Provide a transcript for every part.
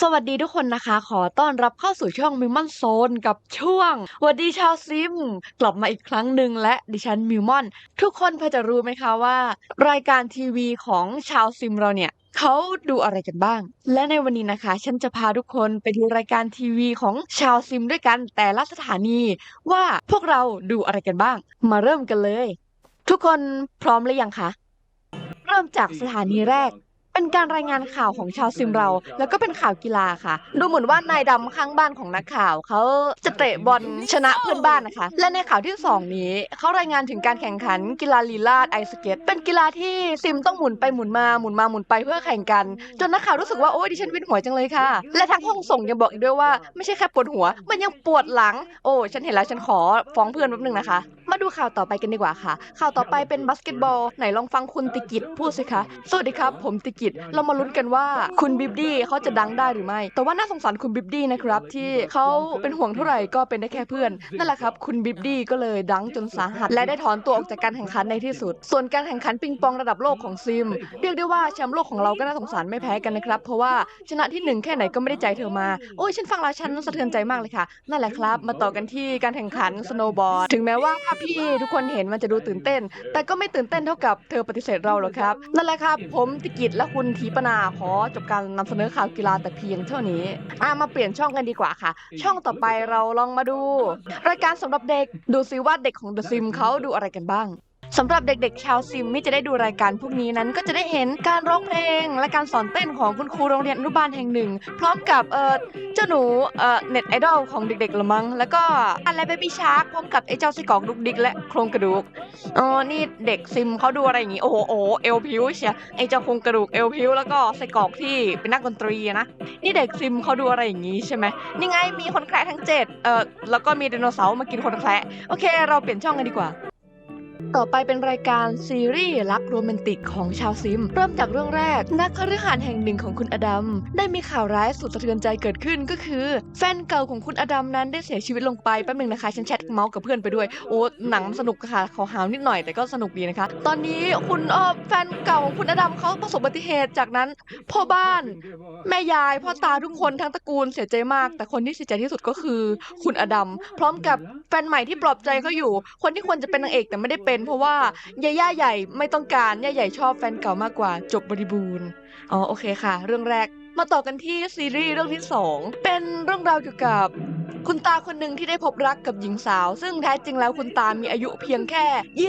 สวัสดีทุกคนนะคะ ขอต้อนรับเข้าสู่ช่องมิวมอนโซนกับช่วงหวัสดีชาวซิม กลับมาอีกครั้งหนึ่งและดิฉันมิวมอน ทุกคนพอจะรู้ไหมคะว่า รายการทีวีของชาวซิมเราเนี่ยเขาดูอะไรกันบ้าง และในวันนี้นะคะ ฉันจะพาทุกคนไปดูรายการทีวีของชาวซิมด้วยกันแต่ละสถานี ว่าพวกเราดูอะไรกันบ้าง มาเริ่มกันเลย ทุกคนพร้อมหรือยังคะเริ่มจากสถานีแรก เป็นการรายงานข่าวของชาวซิมเรา แล้วก็เป็นข่าวกีฬาค่ะ ดูเหมือนว่านายดำข้างบ้านของนักข่าวเขาจะเตะบอลชนะเพื่อนบ้านนะคะ และในข่าวที่สองนี้เขารายงานถึงการแข่งขันกีฬาลีลาดไอสเก็ตเป็นกีฬาที่ซิมต้องหมุนไปหมุนมาหมุนมาหมุนไปเพื่อแข่งกัน จนนักข่าวรู้สึกว่าโอ้ยดิฉันวินหัวจังเลยค่ะ และทั้งห้องส่งยังบอกอีกด้วยว่าไม่ใช่แค่ปวดหัว มันยังปวดหลัง โอ้ฉันเห็นแล้วฉันขอฟ้องเพื่อนแป๊บนึงนะคะ มาดูข่าวต่อไปกันดีกว่าค่ะ ข่าวต่อไปเป็นบาสเกตบอลไหนลองฟังคุณติกิจพูดสิคะสวัสดีครับผมติกิจ เรามาลุ้นกันว่าคุณบิบดี้เขาจะดังได้หรือไม่ แต่ว่าน่าสงสารคุณบิบดี้นะครับ ที่เขาเป็นห่วงเท่าไหร่ก็เป็นได้แค่เพื่อน นั่นแหละครับ คุณบิบดี้ก็เลยดังจนสาหัส และได้ถอนตัวออกจากการแข่งขันในที่สุด ส่วนการแข่งขันปิงปองระดับโลกของซิม เรียกได้ว่าแชมป์โลกของเราก็น่าสงสารไม่แพ้กันนะครับ เพราะว่าชนะที่หนึ่งแค่ไหนก็ไม่ได้ใจเธอมา โอ้ยฉันฟังแล้วฉันสะเทือนใจมากเลยค่ะ นั่นแหละครับ มาต่อกันที่การแข่งขันสโนว์บอร์ดถึงแม้ว่าภาพที่ทุกคนเห็นมันจะดูตื่นเต้น แต่ก็ไม่ตื่นเต้นเท่ากับเธอปฏิเสธเราหรอกครับนั่นแหละครับ ผมติกิจและคุณทีปนาขอจบการนำเสนอข่าวกีฬาแต่เพียงเท่านี้ อะมาเปลี่ยนช่องกันดีกว่าค่ะ ช่องต่อไปเราลองมาดู รายการสำหรับเด็กดูซิว่าเด็กของ The Sim เขาดูอะไรกันบ้าง สำหรับเด็กๆ ชาวซิมที่จะได้ดูรายการพวกนี้นั้น ก็จะได้เห็นการร้องเพลง และการสอนเต้นของคุณครูโรงเรียนอนุบาลแห่งหนึ่ง พร้อมกับเออเจ้าหนูเออเน็ตไอดอลของเด็กๆละมั้งแล้วก็อะไรเบบี้ชาร์กพร้อมกับไอ้เจ้าไส้กรอกดุกดิกและโครงกระดูกอ๋อนี่เด็กซิมเขาดูอะไรอย่างงี้โอ้โหโอ้เอลพิวเชียไอ้เจ้าโครงกระดูกเอลพิวแล้วก็ไส้กรอกที่เป็นนักดนตรีนะนี่เด็กซิมเขาดูอะไรอย่างงี้ใช่ไหมนี่ไงมีคนแคระทั้งเจ็ดเออแล้วก็มีไดโนเสาร์มากินคนแคระโอเค เราเปลี่ยนช่องกันดีกว่า ต่อไปเป็นรายการซีรีส์รักโรแมนติกของชาวซิม เริ่มจากเรื่องแรก นักคฤหาสน์แห่งหนึ่งของคุณอดัมได้มีข่าวร้ายสุดสะเทือนใจเกิดขึ้นก็คือ แฟนเก่าของคุณอดัมนั้นได้เสียชีวิตลงไปแป๊บหนึงนะคะฉันแชทเมาส์กับเพื่อนไปด้วยโอ้หนังสนุกค่ะขอหาวนิดหน่อยแต่ก็สนุกดีนะคะ ตอนนี้คุณเออแฟนเก่าของคุณอดัมเขาประสบอุบัติเหตุจากนั้น พ่อบ้าน แม่ยายพ่อตาทุกคนทั้งตระกูลเสียใจมาก แต่คนที่เสียใจที่สุดก็คือ คุณอดัมพร้อมกับแฟนใหม่ที่ปลอบใจเขาอยู่ คนที่ควรจะเป็นนางเอกแต่ไม่ได้เป็นเพราะว่าย่าย่าใหญ่ไม่ต้องการย่าใหญ่ชอบแฟนเก่ามากกว่าจบบริบูรณ์อ๋อโอเคค่ะ เรื่องแรก มาต่อกันที่ซีรีส์เรื่องที่สองเป็นเรื่องราวเกี่ยวกับคุณตาคนหนึ่งที่ได้พบรักกับหญิงสาว ซึ่งแท้จริงแล้วคุณตามีอายุเพียงแค่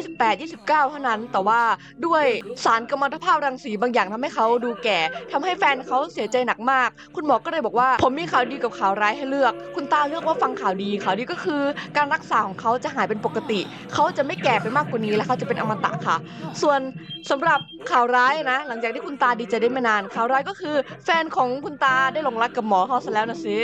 28 29 เท่านั้น แต่ว่าด้วยสารกัมมันตภาพรังสีบางอย่างทำให้เขาดูแก่ทำให้แฟนเขาเสียใจหนักมาก คุณหมอก็เลยบอกว่า ผมมีข่าวดีกับข่าวร้ายให้เลือก คุณตาเลือกว่าฟังข่าวดีข่าวดีก็คือ การรักษาของเขาจะหายเป็นปกติ เขาจะไม่แก่ไปมากกว่านี้และเขาจะเป็นอมตะค่ะ ส่วนสำหรับข่าวร้ายนะ หลังจากที่คุณตาดีใจได้ไม่นานข่าวร้ายก็คือ แฟนของคุณตาได้หลงรักกับหมอเขาซะแล้วนะสิ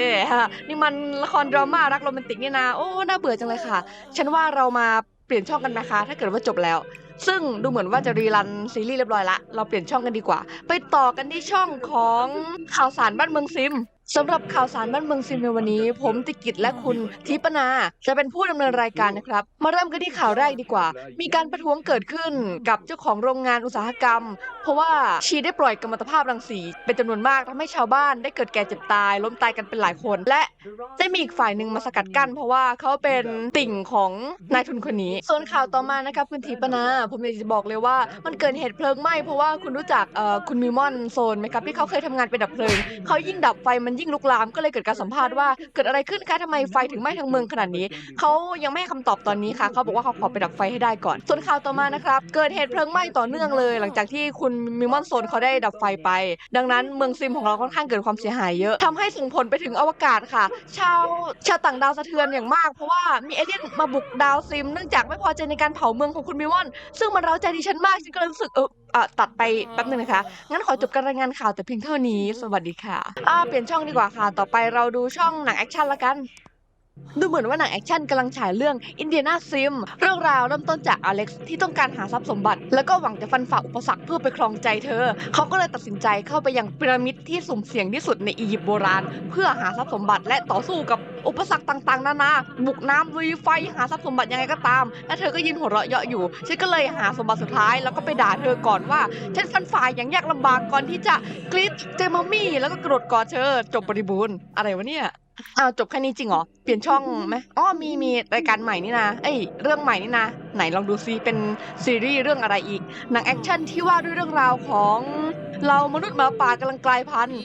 นี่มันละครดราม่ารักโรแมนติกนี่นะโอ้น่าเบื่อจังเลยค่ะ ฉันว่าเรามาเปลี่ยนช่องกันนะคะ ถ้าเกิดว่าจบแล้ว ซึ่งดูเหมือนว่าจะรีรันซีรีส์เรียบร้อยละเราเปลี่ยนช่องกันดีกว่า ไปต่อกันที่ช่องของข่าวสารบ้านเมืองซิม สำหรับข่าวสารบ้านเมืองซิมในวันนี้ ผมติกิจและคุณทิปนา จะเป็นผู้ดำเนินรายการนะครับ มาเริ่มกันที่ข่าวแรกดีกว่า มีการประท้วงเกิดขึ้นกับเจ้าของโรงงานอุตสาหกรรม เพราะว่าชีได้ปล่อยกัมมันตภาพรังสี เป็นจำนวนมากทำให้ชาวบ้านได้เกิดแก่เจ็บตาย ล้มตายกันเป็นหลายคน และได้มีอีกฝ่ายหนึ่งมาสกัดกั้น เพราะว่าเขาเป็นติ่งของนายทุนคนนี้ ส่วนข่าวต่อมานะครับคุณทีปนา ผมอยากจะบอกเลยว่ามันเกิดเหตุเพลิงไหม้เพราะว่าคุณรู้จักคุณมิมอนโซนไหมครับที่เขาเคยทำงานเป็นดับเพลิงเขายิ่งดับไฟมันยิ่งลุกลามก็เลยเกิดการสัมภาษณ์ว่าเกิดอะไรขึ้นคะทำไมไฟถึงไหม้ทั้งเมืองขนาดนี้ เขายังไม่ให้คำตอบตอนนี้ค่ะ เขาบอกว่าเขาขอไปดับไฟให้ได้ก่อน ส่วนข่าวต่อมานะครับ เกิดเหตุเพลิงไหม้ต่อเนื่องเลย หลังจากที่คุณมิมอนโซนเขาได้ดับไฟไป ดังนั้นเมืองซิมของเราค่อนข้างเกิดความเสียหายเยอะทำให้ส่งผลไปถึงอวกาศค่ะ ชาวชาวต่างดาวสะเทือนอย่างมาก เพราะว่ามีเอเลี่ยนมาบุกดาวซิม เนื่องจากไม่พอใจในการเผาเมืองของคุณมิมอน ซึ่งมันเร้าใจดิฉันมากฉันก็เลยรู้สึกเออ อะตัดไปแป๊บนึงนะคะ งั้นขอจบการรายงานข่าวแต่เพียงเท่านี้ สวัสดีค่ะอ่าเปลี่ยนช่องดีกว่าค่ะ ต่อไปเราดูช่องหนังแอคชั่นละกัน ดูเหมือนว่าหนังแอคชั่นกำลังฉายเรื่องอินเดียนาซิมเรื่องราวเริ่มต้นจากอเล็กซ์ที่ต้องการหาทรัพย์สมบัติ แล้วก็หวังจะฟันฝ่าอุปสรรคเพื่อไปครองใจเธอ เขาก็เลยตัดสินใจเข้าไปยังพีระมิดที่สุ่มเสี่ยงที่สุดในอียิปต์โบราณ เพื่อหาทรัพย์สมบัติและต่อสู้กับอุปสรรคต่างๆ นานา บุกน้ำลุยไฟหาทรัพย์สมบัติยังไงก็ตาม และเธอก็ยืนหัวเราะเยาะอยู่ฉันก็เลยหาสมบัติสุดท้ายแล้วก็ไปด่าเธอก่อนว่าฉันฟันฝ่าอย่างยากลำบากก่อนที่จะกรีดเจมมมี่แล้วก็กระโดดกอดเธอจบบริบูรณ์อะไรวะเนี่ย อ้าวจบแค่นี้จริงเหรอ เปลี่ยนช่องไหมอ๋อมีมีรายการใหม่นี่นะ เอ้ยเรื่องใหม่นี่นะ ไหนลองดูซิเป็นซีรีส์เรื่องอะไรอีกหนังแอคชั่นที่ว่าด้วยเรื่องราวของ เรามนุษย์หมาป่ากำลังกลายพันธุ์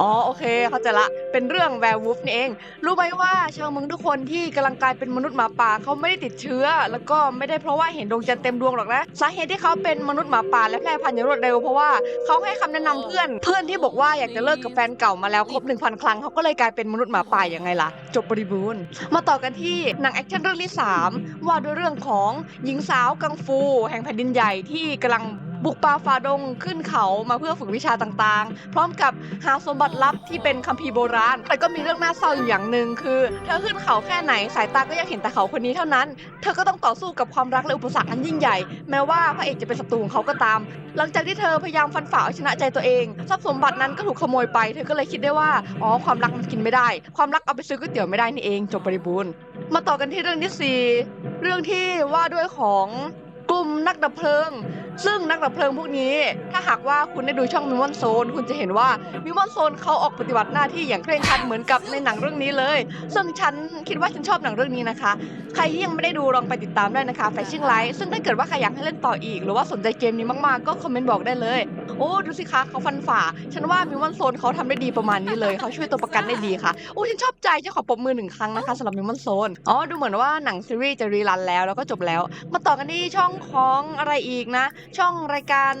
อ๋อโอเค เข้าใจละเป็นเรื่องแวร์วูฟนี่เอง รู้ไหมว่าชาวเมืองทุกคนที่กำลังกลายเป็นมนุษย์หมาป่าเขาไม่ได้ติดเชื้อ แล้วก็ไม่ได้เพราะว่าเห็นดวงจันทร์เต็มดวงหรอกนะสาเหตุที่เขาเป็นมนุษย์หมาป่าและแพร่พันธุ์อย่างรวดเร็วเพราะว่าเขาให้คำแนะนำเพื่อนเพื่อนที่บอกว่าอยากจะเลิกกับแฟนเก่ามาแล้วครบ1,000 ครั้งเขาก็เลยกลายเป็นมนุษย์หมาป่าอย่างไงล่ะ จบบริบูรณ์ มาต่อกันที่หนังแอคชั่นเรื่องที่ 3 ว่าด้วยเรื่องของหญิงสาวกังฟู แห่งแผ่นดินใหญ่ที่กำลัง บุกป่าฝ่าดงขึ้นเขามาเพื่อฝึกวิชาต่างๆ พร้อมกับหาสมบัติลับที่เป็นคัมภีร์โบราณ แต่ก็มีเรื่องน่าเศร้าอยู่อย่างหนึ่งคือเธอขึ้นเขาแค่ไหนสายตาก็ยังเห็นแต่เขาคนนี้เท่านั้น เธอก็ต้องต่อสู้กับความรักและอุปสรรคอันยิ่งใหญ่ แม้ว่าพระเอกจะเป็นศัตรูของเขาก็ตาม หลังจากที่เธอพยายามฟันฝ่าเอาชนะใจตัวเองทรัพย์สมบัตินั้นก็ถูกขโมยไป เธอก็เลยคิดได้ว่าอ๋อความรักมันกินไม่ได้ ความรักเอาไปซื้อก๋วยเตี๋ยวไม่ได้นี่เองจบบริบูรณ์มาต่อกันที่เรื่องที่สี่เรื่องที่ว่าด้วยของกลุ่มนักดับเพลิง ซึ่งนักดับเพลิงพวกนี้ ถ้าหากว่าคุณได้ดูช่องมิมอนโซน คุณจะเห็นว่ามิมอนโซนเขาออกปฏิบัติหน้าที่อย่างเคร่งครัดเหมือนกับในหนังเรื่องนี้เลย ซึ่งฉันคิดว่าฉันชอบหนังเรื่องนี้นะคะ ใครที่ยังไม่ได้ดูลองไปติดตามได้นะคะแฟชั่นไลท์ซึ่งถ้าเกิดว่าใครอยากให้เล่นต่ออีก หรือว่าสนใจเกมนี้มากๆก็คอมเมนต์บอกได้เลย โอ้ดูสิคะเขาฟันฝ่า ฉันว่ามิวมอนโซนเขาทำได้ดีประมาณนี้เลยเขาช่วยตัวประกันได้ดีค่ะโอ้ฉันชอบใจจะขอปรบมือหนึ่งครั้งนะคะสำหรับมิวมอนโซนอ๋อดูเหมือนว่าหนังซีรีส์จะรีรันแล้วแล้วก็จบแล้ว มาต่อกันที่ช่องของอะไรอีกนะช่องรายการ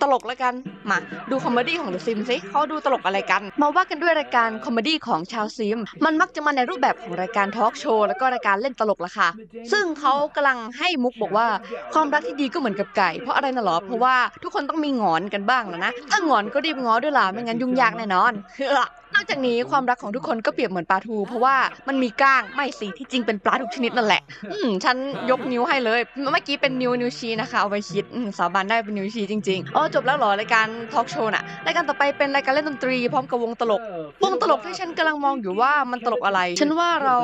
ตลกแล้วกัน มาดูคอมเมดี้ของ The Sims สิเขาดูตลกอะไรกัน มาว่ากันด้วยรายการคอมเมดี้ของชาวซิม มันมักจะมาในรูปแบบของรายการทอล์กโชว์แล้วก็รายการเล่นตลกละค่ะ ซึ่งเขากำลังให้มุกบอกว่าความรักที่ดีก็เหมือนกับไก่ เพราะอะไรน่ะหรอ เพราะว่าทุกคนต้องมีงอนกันบ้างแล้วนะ ถ้างอนก็รีบง้อด้วยล่ะ ไม่งั้นยุ่งยากแน่นอนนอกจากนี้ความรักของทุกคนก็เปรียบเหมือนปลาทู เพราะว่ามันมีก้างไม่สิที่จริงเป็นปลาทุกชนิดนั่นแหละ อืมฉันยกนิ้วให้เลย เมื่อกี้เป็นนิ้วนิ้วชี้นะคะเอาไว้คิดสาบานได้เป็นนิ้วชี้จริงๆอ๋อจบแล้วหรอรายการทอล์กโชว์น่ะรายการต่อไปเป็นรายการเล่นดนตรีพร้อมกับวงตลก วงตลกที่ฉันกำลังมองอยู่ว่ามันตลกอะไร ฉันว่าเรา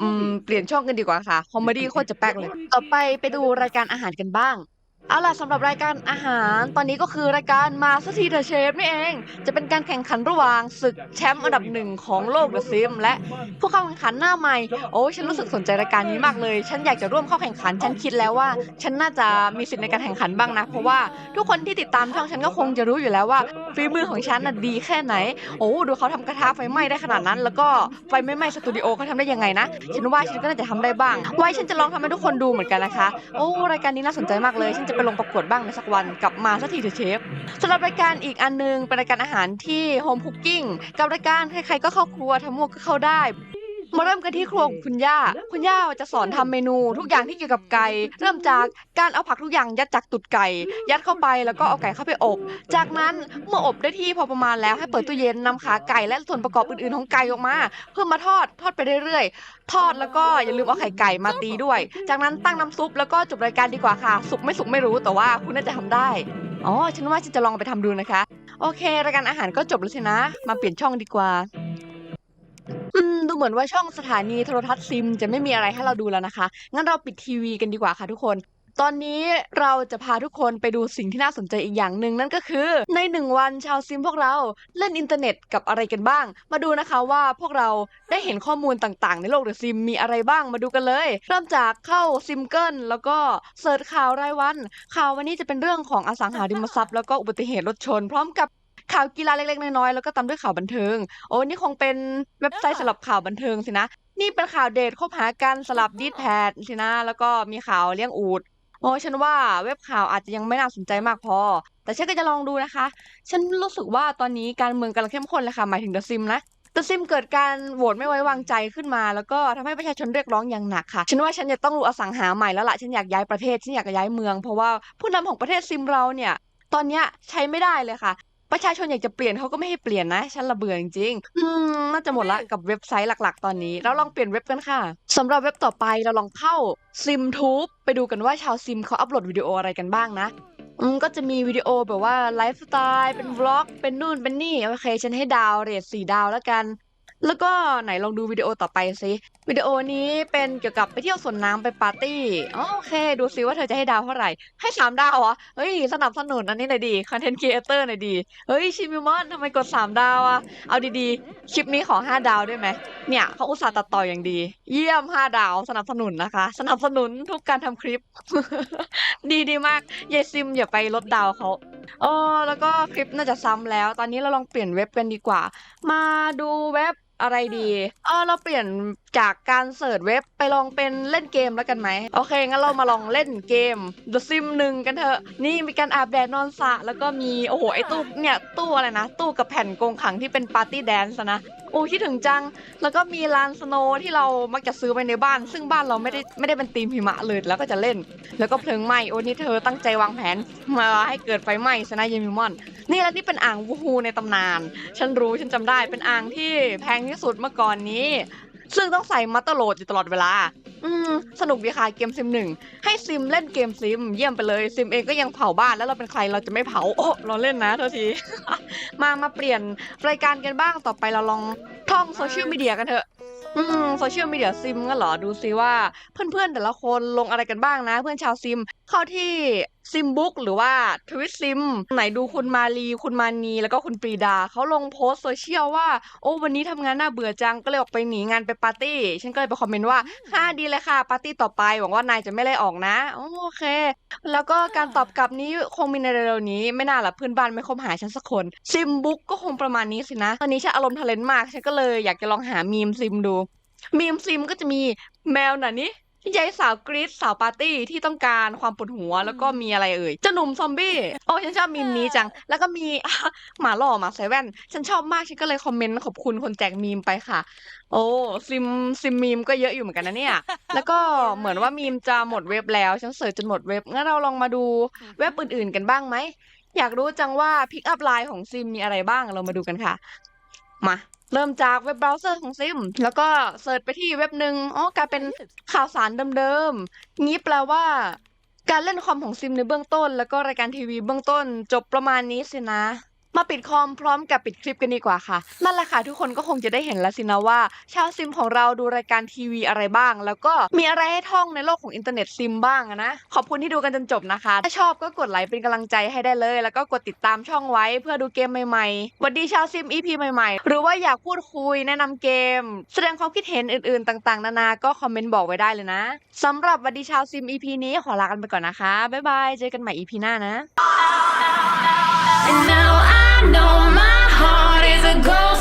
อืมเปลี่ยนช่องกันดีกว่าค่ะ คอมเมดี้โคตรจะแป๊กเลย ต่อไปไปดูรายการอาหารกันบ้าง เอาล่ะสำหรับรายการอาหารตอนนี้ก็คือรายการมาสทีเดอะเชฟนี่เอง จะเป็นการแข่งขันระหว่างศึกแชมป์อันดับหนึ่งของโลกเดอะซิมและผู้เข้าแข่งขันหน้าใหม่ โอ้ฉันรู้สึกสนใจรายการนี้มากเลย ฉันอยากจะร่วมเข้าแข่งขัน ฉันคิดแล้วว่า ฉันน่าจะมีสิทธิ์ในการแข่งขันบ้างนะ เพราะว่าทุกคนที่ติดตามช่องฉันก็คงจะรู้อยู่แล้วว่าฝีมือของฉันน่ะดีแค่ไหน โอ้ดูเขาทำกระทะไฟไหม้ได้ขนาดนั้น แล้วก็ไฟไม่ไหม้สตูดิโอเขาทำได้ยังไงนะฉันว่าฉันก็น่าจะทำได้บ้างไว้ฉันจะลองทำให้ทุกคนดูเหมือนกันนะคะ โอ้รายการนี้น่าสนใจมากเลยฉันจะไปลงประกวดบ้างในสักวันกลับมาสักทีเถอะเชฟสำหรับรายการอีกอันนึงเป็นรายการอาหารที่โฮมคุกกิ้งกับรายการใครๆก็เข้าครัวทำมวกก็เข้าได้ มาเริ่มกันที่ครัวของคุณย่า คุณย่าจะสอนทำเมนูทุกอย่างที่เกี่ยวกับไก่ เริ่มจากการเอาผักทุกอย่างยัดจากตุดไก่ ยัดเข้าไปแล้วก็เอาไก่เข้าไปอบ จากนั้นเมื่ออบได้ที่พอประมาณแล้วให้เปิดตู้เย็นนำขาไก่และส่วนประกอบอื่นๆของไก่ออกมา เพื่อมาทอดทอดไปเรื่อยๆ ทอดแล้วก็อย่าลืมเอาไข่ไก่มาตีด้วย จากนั้นตั้งน้ำซุปแล้วก็จบรายการดีกว่าค่ะ สุกไม่สุกไม่รู้แต่ว่าคุณน่าจะทำได้ อ๋อ ฉันว่าฉันจะลองไปทำดูนะคะ โอเค รายการอาหารก็จบแล้วสินะ มาเปลี่ยนช่องดีกว่า อืมดูเหมือนว่าช่องสถานีโทรทัศน์ซิม จะไม่มีอะไรให้เราดูแล้วนะคะ งั้นเราปิดทีวีกันดีกว่าค่ะทุกคน ตอนนี้เราจะพาทุกคนไปดูสิ่งที่น่าสนใจอีกอย่างหนึ่งนั่นก็คือ ในหนึ่งวันชาวซิมพวกเราเล่นอินเทอร์เน็ตกับอะไรกันบ้าง มาดูนะคะว่าพวกเราได้เห็นข้อมูลต่างๆ ในโลกเดอะซิมมีอะไรบ้างมาดูกันเลย เริ่มจากเข้าซิมเกิลแล้วก็เสิร์ชข่าวรายวัน ข่าววันนี้จะเป็นเรื่องของอสังหาริมทรัพย์แล้วก็อุบัติเหตุรถชน พร้อมกับ ข่าวกีฬาเล็กๆน้อยๆแล้วก็ตามด้วยข่าวบันเทิง โอ้นี่คงเป็นเว็บไซต์สำหรับข่าวบันเทิงสินะ นี่เป็นข่าวเดทคบหากันสลับดีดแพดสินะ แล้วก็มีข่าวเลี้ยงอูฐโอ้ฉันว่าเว็บข่าวอาจจะยังไม่น่าสนใจมากพอ แต่ฉันก็จะลองดูนะคะ ฉันรู้สึกว่าตอนนี้การเมืองกำลังเข้มข้นเลยค่ะหมายถึงเดอะซิมนะเดอะซิมเกิดการโหวตไม่ไว้วางใจขึ้นมา แล้วก็ทำให้ประชาชนเรียกร้องอย่างหนักค่ะ ฉันว่าฉันจะต้องรู้อสังหาใหม่แล้วล่ะฉันอยากย้ายประเทศฉันอยากย้ายเมืองเพราะว่าผู้นำของประเทศซิมเราเนี่ยตอนเนี้ยใช้ไม่ได้เลยค่ะ ประชาชนอยากจะเปลี่ยนเขาก็ไม่ให้เปลี่ยนนะ ฉันระเบื่อจริงๆอืมน่าจะหมดละกับเว็บไซต์หลักๆ ตอนนี้ เราลองเปลี่ยนเว็บกันค่ะสำหรับเว็บต่อไปเราลองเข้า SimTube ไปดูกันว่าชาวซิมเขาอัปโหลดวิดีโออะไรกันบ้างนะอืมก็จะมีวิดีโอแบบว่าไลฟ์สไตล์เป็นวล็อก เป็นนู่นเป็นนี่ โอเค ฉันให้ดาวเรทสี่ดาวแล้วกัน แล้วก็ไหนลองดูวิดีโอต่อไปสิวิดีโอนี้เป็นเกี่ยวกับไปเที่ยวสวนน้ำไปปาร์ตี้ โอเค ดูซิว่าเธอจะให้ดาวเท่าไหร่ ให้สามดาวเหรอเฮ้ย สนับสนุนอันนี้หน่อยดีคอนเทนต์ครีเอเตอร์หน่อยดี เฮ้ย ชิมิมอนทำไมกดสามดาวอะเอาดีๆ คลิปนี้ขอห้าดาวได้ไหม เนี่ยเขาอุตส่าห์ตัดต่ออย่างดี เยี่ยมห้าดาวสนับสนุนนะคะ สนับสนุนทุกการทำคลิป ดีดีมากยายซิมอย่าไปลดดาวเขาเออแล้วก็คลิปน่าจะซ้ำแล้ว ตอนนี้เราลองเปลี่ยนเว็บกันดีกว่า มาดูเว็บ อะไรดีเออเราเปลี่ยนจากการเสิร์ชเว็บไปลองเป็นเล่นเกมแล้วกันไหมโอเคงั้นเรามาลองเล่นเกม The Sim หนึ่งกันเถอะ นี่มีการอาบแดดนอนสระแล้วก็มีโอ้โหไอ้ตู้เนี่ยตู้อะไรนะ ตู้กับแผ่นกงขังที่เป็นปาร์ตี้แดนซ์นะโอ้คิดถึงจัง แล้วก็มีลานสโนว์ที่เรามักจะซื้อไปในบ้าน ซึ่งบ้านเราไม่ได้ไม่ได้เป็นธีมหิมะเลยแล้วก็จะเล่น แล้วก็เพลิงไหม้โอ้นี่เธอตั้งใจวางแผนมาให้เกิดไฟไหม้ชนะเยมิมอน นี่แล้วนี่เป็นอ่างวูฮูในตำนาน ฉันรู้ฉันจำได้เป็นอ่างที่แพงที่สุดเมื่อก่อนนี้ ซึ่งต้องใส่มัตเตอร์โหลดอยู่ตลอดเวลา อืม สนุกดีค่ะเกมซิมหนึ่งให้ซิมเล่นเกมซิม เยี่ยมไปเลยซิมเองก็ยังเผาบ้านแล้วเราเป็นใครเราจะไม่เผาโอ้เราเล่นนะเท่าที มามาเปลี่ยนรายการกันบ้างต่อไปเราลองท่องโซเชียลมีเดียกันเถอะอืมโซเชียลมีเดียซิมก็เหรอดูซิว่าเพื่อนๆแต่ละคนลงอะไรกันบ้างนะ เพื่อนชาวซิมเข้าที่ซิมบุ๊กหรือว่าทวิตซิมไหนดูคุณมาลีคุณมานีแล้วก็คุณปรีดาเขาลงโพสต์โซเชียลว่า โอ้วันนี้ทำงานน่าเบื่อจังก็เลยออกไปหนีงานไปปาร์ตี้ ฉันก็เลยไปคอมเมนต์ว่าฮ่าดีเลยค่ะปาร์ตี้ต่อไปหวังว่านายจะไม่ไล่ออกนะ โอเค แล้วก็การตอบกลับนี้คงมีในเร็วๆนี้ไม่น่าหละเพื่อนบ้านไม่คบหาฉันสักคนซิมบุ๊กก็คงประมาณนี้สินะ ตอนนี้ฉันอารมณ์ทะเลนมากฉันก็เลยอยากจะลองหามีมซิมดูมีมซิมก็จะมีแมวน่ะนี่ ยายสาวกรีดสาวปาร์ตี้ที่ต้องการความปวดหัวแล้วก็มีอะไรเอ่ยเจ้าหนุ่มซอมบี้โอ้ฉันชอบมีมนี้จัง แล้วก็มีหมาหล่อหมาใส่แว่น ฉันชอบมากฉันก็เลยคอมเมนต์ขอบคุณคนแจกมีมไปค่ะ โอ้ซิมซิมมีมก็เยอะอยู่เหมือนกันนะเนี่ย แล้วก็เหมือนว่ามีมจะหมดเว็บแล้วฉันเสิร์ชจนหมดเว็บงั้นเราลองมาดูเว็บอื่นๆกันบ้างไหมอยากรู้จังว่าพิกอัพไลน์ของซิมมีอะไรบ้างเรามาดูกันค่ะ มา เริ่มจากเว็บเบราว์เซอร์ของซิม แล้วก็เสิร์ชไปที่เว็บหนึ่งอ๋อกลายเป็นข่าวสารเดิมๆงี้แปลว่า การเล่นคอมของซิมในเบื้องต้น แล้วก็รายการทีวีเบื้องต้น จบประมาณนี้สินะ มาปิดคอมพร้อมกับปิดคลิปกันดีกว่าค่ะ นั่นแหละค่ะทุกคนก็คงจะได้เห็นแล้วสินะว่า ชาวซิมของเราดูรายการทีวีอะไรบ้าง แล้วก็มีอะไรให้ท่องในโลกของอินเทอร์เน็ตซิมบ้างนะ ขอบคุณที่ดูกันจนจบนะคะ ถ้าชอบก็กดไลค์เป็นกำลังใจให้ได้เลย แล้วก็กดติดตามช่องไว้เพื่อดูเกมใหม่ๆวัดดีชาวซิม EP ใหม่ๆ หรือว่าอยากพูดคุยแนะนำเกม แสดงความคิดเห็นอื่นๆ ต่างๆ นานา ก็คอมเมนต์บอกไว้ได้เลยนะสำหรับวัดดีชาวซิม EP นี้ขอลากันไปก่อนนะคะบ๊ายบายเจอกันใหม่ EP หน้านะ And now know my heart is a ghost.